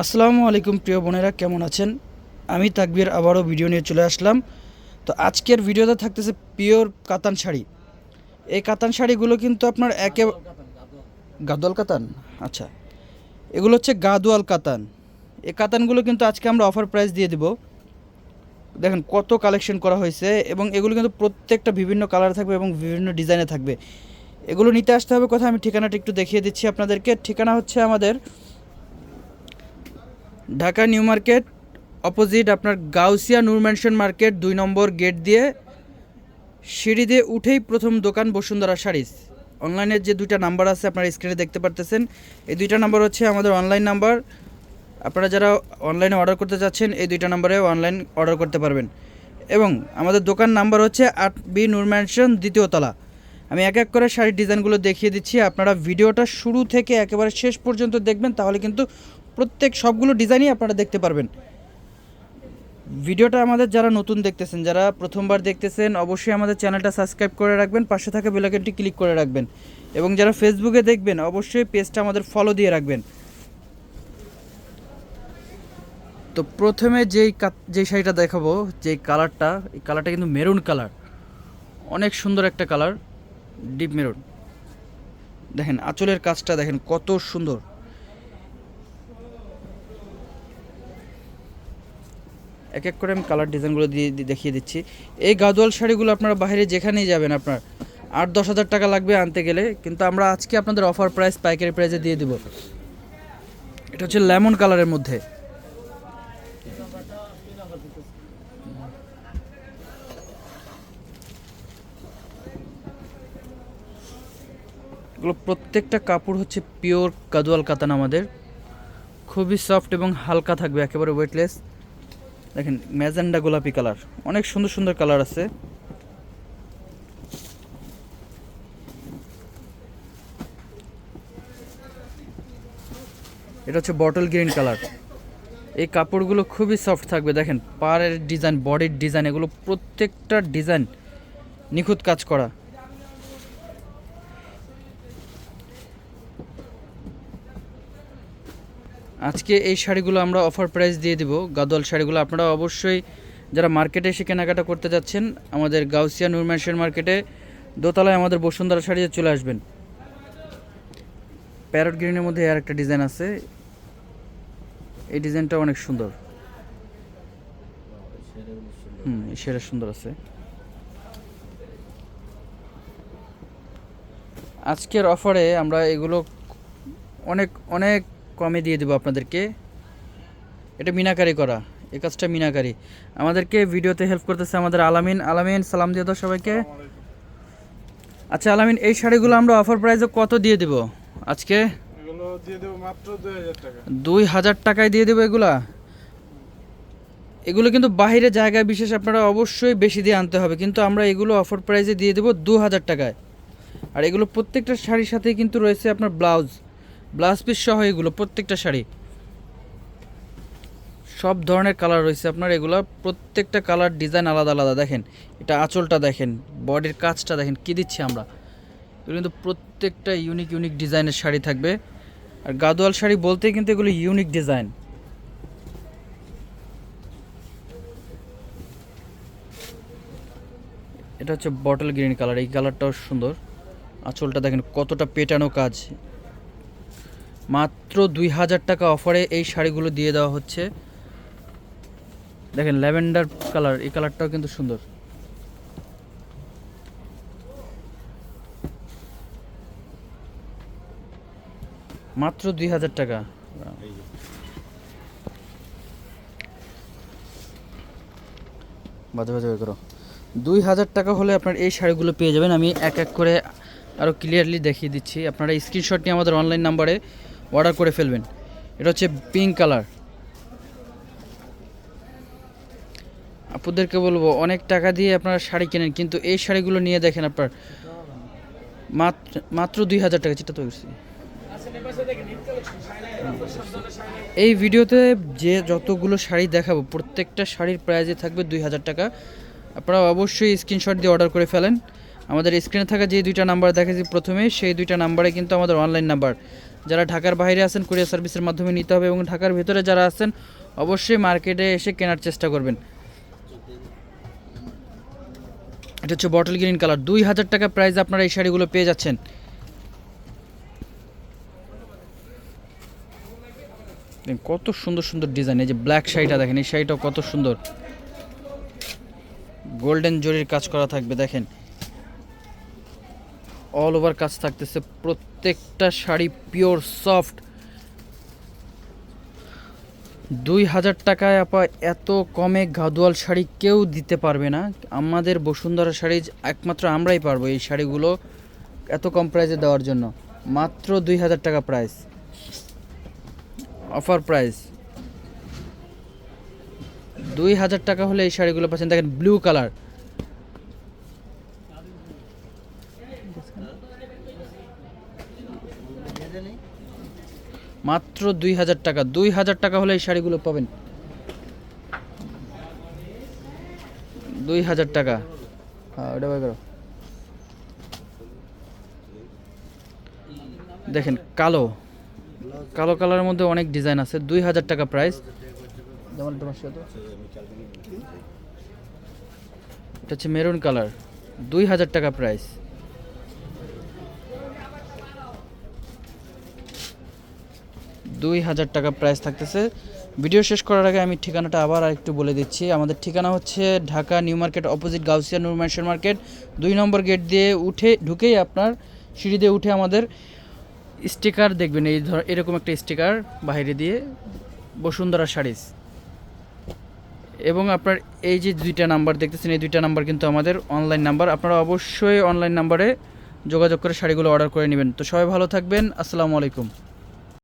আসসালামু আলাইকুম প্রিয় বোনেরা, কেমন আছেন? আমি তাকবির, আবারও ভিডিও নিয়ে চলে আসলাম। তো আজকের ভিডিওতে থাকতেছে পিওর কাতান শাড়ি। এই কাতান শাড়িগুলো কিন্তু আপনার একে গাদোয়াল কাতান? আচ্ছা। এগুলো হচ্ছে গাদোয়াল কাতান। এই কাতানগুলো কিন্তু আজকে আমরা অফার প্রাইস দিয়ে দিব। দেখেন কত কালেকশন করা হয়েছে এবং এগুলো কিন্তু প্রত্যেকটা বিভিন্ন কালার থাকবে এবং বিভিন্ন ডিজাইনে থাকবে। এগুলো নিতে আসতে হবে কথা আমি ঠিকানাটা একটু দেখিয়ে দিচ্ছি আপনাদেরকে। ঠিকানা হচ্ছে আমাদের ঢাকা নিউ মার্কেট, অপোজিট আপনার গাউসিয়া নূর ম্যানশন মার্কেট, দুই নম্বর গেট দিয়ে সিঁড়ি দিয়ে উঠেই প্রথম দোকান বসুন্ধরা শাড়িস অনলাইনের যে দুইটা নাম্বার আছে আপনারা স্ক্রিনে দেখতে পারতেছেন। এই দুইটা নাম্বার হচ্ছে আমাদের অনলাইন নাম্বার। আপনারা যারা অনলাইনে অর্ডার করতে চাচ্ছেন এই দুইটা নাম্বারে অনলাইন অর্ডার করতে পারবেন। এবং আমাদের দোকান নাম্বার হচ্ছে আট বি নূর ম্যানশন আমি এক এক করে শাড়ির ডিজাইনগুলো দেখিয়ে দিচ্ছি। আপনারা ভিডিওটা শুরু থেকে একেবারে শেষ পর্যন্ত দেখবেন, তাহলে কিন্তু প্রত্যেক সবগুলো ডিজাইনই আপনারা দেখতে পারবেন। ভিডিওটা আমাদের যারা নতুন দেখতেছেন, যারা প্রথমবার দেখতেছেন, অবশ্যই আমাদের চ্যানেলটা সাবস্ক্রাইব করে রাখবেন, পাশে থাকা বেলাইকনটি ক্লিক করে রাখবেন এবং যারা ফেসবুকে দেখবেন, অবশ্যই পেজটা আমাদের ফলো দিয়ে রাখবেন। তো প্রথমে যেই যেই শাড়িটা দেখাবো, যেই কালারটা এই কালারটা কিন্তু মেরুন কালার অনেক সুন্দর একটা কালার ডিপ মেরুন দেখেন, আঁচলের কাজটা দেখেন কত সুন্দর। এক এক করে আমি কালার ডিজাইনগুলো দিয়ে দেখিয়ে দিচ্ছি। এই গাদোয়াল শাড়িগুলো আপনারা বাইরে যেখানেই যাবেন আপনার, আট দশ হাজার টাকা লাগবে আনতে গেলে, কিন্তু আমরা আজকে আপনাদের অফার প্রাইস পাইকারি প্রাইসে দিয়ে দিব। এটা হচ্ছে লেমন কালারের মধ্যে। এগুলো প্রত্যেকটা কাপড় হচ্ছে পিওর কাদুয়াল কাতান আমাদের। খুবই সফট এবং হালকা থাকবে, একেবারে ওয়েটলেস দেখেন, ম্যাজেন্ডা গোলাপি কালার। অনেক সুন্দর সুন্দর কালার আছে। এটা হচ্ছে বটল গ্রিন কালার। এই কাপড়গুলো খুবই সফট থাকবে। দেখেন, পাড়ের ডিজাইন বডির ডিজাইন এগুলো প্রত্যেকটা ডিজাইন নিখুঁত কাজ করা। আজকে এই শাড়িগুলো আমরা অফার প্রাইস দিয়ে দিব। গাদোয়াল শাড়িগুলো আপনারা অবশ্যই যারা মার্কেটে এসে কেনাকাটা করতে যাচ্ছেন, আমাদের গাউসিয়া নুরম্যানশন মার্কেটে দোতলায় আমাদের বসুন্ধরা শাড়িতে চলে আসবেন। প্যারট গ্রিনের মধ্যে আর একটা ডিজাইন আছে। এই ডিজাইনটা অনেক সুন্দর। হুম সেটা সুন্দর আছে। আজকের অফারে আমরা এগুলো অনেক অনেক কমে দিয়ে দেবো আপনাদেরকে। এটা মিনাকারি করা এই কাজটা মিনাকারি। আমাদেরকে ভিডিওতে হেল্প করতেছে আমাদের আলামিন। আলামিন সালাম দিয়ে দাও সবাইকে। আচ্ছা আলামিন এই শাড়িগুলো আমরা অফার প্রাইসে কত দিয়ে দেব আজকে? দুই হাজার টাকায় দিয়ে দেবো এগুলা? এগুলো কিন্তু বাইরে জায়গায় বিশেষ আপনারা অবশ্যই বেশি দিয়ে আনতে হবে কিন্তু আমরা এগুলো অফার প্রাইসে দিয়ে দেবো দু হাজার টাকায়। আর এগুলো প্রত্যেকটা শাড়ির সাথেই কিন্তু রয়েছে আপনার ব্লাউজ ব্লাউজ পিস সহ এগুলো, প্রত্যেকটা শাড়ি। সব ধরনের কালার রয়েছে আপনার, এগুলো প্রত্যেকটা কালার ডিজাইন আলাদা আলাদা, দেখেন। এটা আঁচলটা দেখেন বডির কাজটা দেখেন, কি দিচ্ছি আমরা? এগুলো কিন্তু প্রত্যেকটা ইউনিক ইউনিক ডিজাইনের শাড়ি থাকবে। আর গাদোয়াল শাড়ি বলতেই কিন্তু এগুলো ইউনিক ডিজাইন এটা হচ্ছে বটল গ্রিন কালার এই কালারটাও সুন্দর। আঁচলটা দেখেন কতটা পেটানো কাজ। মাত্র দুই হাজার টাকা অফারে এই শাড়িগুলো দিয়ে দেওয়া হচ্ছে। দেখেন, ল্যাভেন্ডার কালার, এই কালারটাও কিন্তু সুন্দর। মাত্র দুই হাজার টাকা। বাজে বাজে করো। দুই হাজার টাকা হলে আপনার এই শাড়িগুলো পেয়ে যাবেন। আমি এক এক করে আরও ক্লিয়ারলি দেখিয়ে দিচ্ছি। আপনারা স্ক্রিনশট নিয়ে আমাদের অনলাইন নাম্বারে অর্ডার করে ফেলবেন। এটা হচ্ছে পিঙ্ক কালার আপুদেরকে বলব, অনেক টাকা দিয়ে আপনারা শাড়ি কেনেন, কিন্তু এই শাড়িগুলো নিয়ে দেখেন আপনার। মাত্র মাত্র দুই হাজার টাকা যেটা তো এই ভিডিওতে যে যতগুলো শাড়ি দেখাবো, প্রত্যেকটা শাড়ির প্রাইজে থাকবে দুই হাজার টাকা। আপনারা অবশ্যই স্ক্রিনশট দিয়ে অর্ডার করে ফেলেন। আমাদের স্ক্রিনে থাকা যে দুইটা নাম্বার দেখেছি প্রথমে, সেই দুইটা নাম্বারে কিন্তু আমাদের অনলাইন নাম্বার যারা ঢাকার বাইরে আছেন কুরিয়ার সার্ভিসের মাধ্যমে নিতে হবে এবং ঢাকার ভেতরে যারা আছেন, অবশ্যই মার্কেটে এসে কেনার চেষ্টা করবেন। এটা হচ্ছে বটল গ্রিন কালার দুই হাজার টাকা প্রাইস আপনারা এই শাড়িগুলো পেয়ে যাচ্ছেন। কত সুন্দর সুন্দর ডিজাইন এই যে ব্ল্যাক শাড়িটা দেখেন, এই শাড়িটাও কত সুন্দর। গোল্ডেন জরির কাজ করা থাকবে, দেখেন। অল ওভার কাজ থাকতেছে। প্রত্যেকটা শাড়ি পিওর সফট দুই হাজার টাকায় আপা, এত কমে গাদোয়াল শাড়ি কেউ দিতে পারবে না। আমাদের বসুন্ধরা শাড়ি একমাত্র আমরাই পারব এই শাড়িগুলো এত কম প্রাইসে দেওয়ার জন্য। মাত্র দুই হাজার টাকা প্রাইস অফার প্রাইস দুই হাজার টাকা হলে এই শাড়িগুলো পাচ্ছেন। দেখেন ব্লু কালার মাত্র দুই হাজার টাকা। দুই হাজার টাকা হলে এই শাড়িগুলো পাবেন। দুই হাজার টাকা। হ্যাঁ ওটা করো। দেখেন, কালো। কালো কালারের মধ্যে অনেক ডিজাইন আছে। দুই হাজার টাকা প্রাইস যেমন এটা হচ্ছে মেরুন কালার। দুই হাজার টাকা প্রাইস দুই হাজার টাকা প্রাইস থাকতেছে। ভিডিও শেষ করার আগে আমি ঠিকানাটা আবার আরেকটু বলে দিচ্ছি। আমাদের ঠিকানা হচ্ছে Dhaka new market opposite Gausia Noor market. দুই নম্বর গেট দিয়ে উঠে, ঢুকেই আপনার সিঁড়ি দিয়ে উঠে আমাদের স্টিকার দেখবেন। এই ধর, এরকম একটা স্টিকার বাইরে দিয়ে বসুন্ধরা শাড়িস এবং আপনার এই যে দুইটা নাম্বার দেখতেছেন, এই দুইটা নাম্বার কিন্তু আমাদের অনলাইন নাম্বার আপনারা অবশ্যই অনলাইন নাম্বারে যোগাযোগ করে শাড়িগুলো অর্ডার করে নেবেন। তো সবাই ভালো থাকবেন। আসসালামু আলাইকুম।